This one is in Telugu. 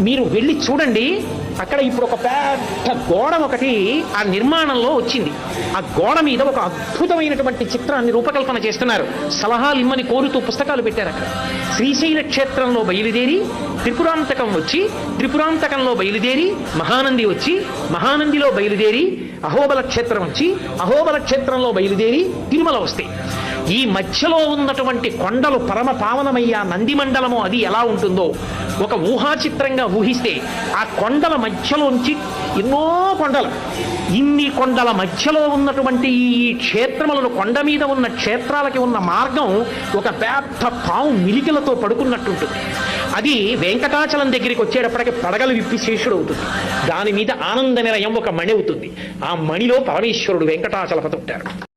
మీరు వెళ్ళి చూడండి. అక్కడ ఇప్పుడు ఒక పెద్ద గోడ ఒకటి ఆ నిర్మాణంలో వచ్చింది. ఆ గోడ మీద ఒక అద్భుతమైనటువంటి చిత్రాన్ని రూపకల్పన చేస్తున్నారు. సలహాలు ఇమ్మని కోరుతూ పుస్తకాలు పెట్టారు అక్కడ. శ్రీశైల క్షేత్రంలో బయలుదేరి త్రిపురాంతకం వచ్చి త్రిపురాంతకంలో బయలుదేరి మహానంది వచ్చి మహానందిలో బయలుదేరి అహోబల క్షేత్రం వచ్చి అహోబల క్షేత్రంలో బయలుదేరి తిరుమల వస్తాయి ఈ మధ్యలో ఉన్నటువంటి కొండలు పరమ పావనమయ్యా నంది మండలము అది ఎలా ఉంటుందో ఒక ఊహాచిత్రంగా ఊహిస్తే ఆ కొండల మధ్యలోంచి ఎన్నో కొండలు ఇన్ని కొండల మధ్యలో ఉన్నటువంటి ఈ క్షేత్రములను కొండ మీద ఉన్న క్షేత్రాలకి ఉన్న మార్గం ఒక పెద్ద పాము మిలికలతో పడుకున్నట్టుంటుంది. అది వెంకటాచలం దగ్గరికి వచ్చేటప్పటికి పడగలు విప్పి శేషుడు అవుతుంది. దాని మీద ఆనంద నిలయం ఒక మణి అవుతుంది. ఆ మణిలో పరమేశ్వరుడు వెంకటాచలపతి ఉంటారు.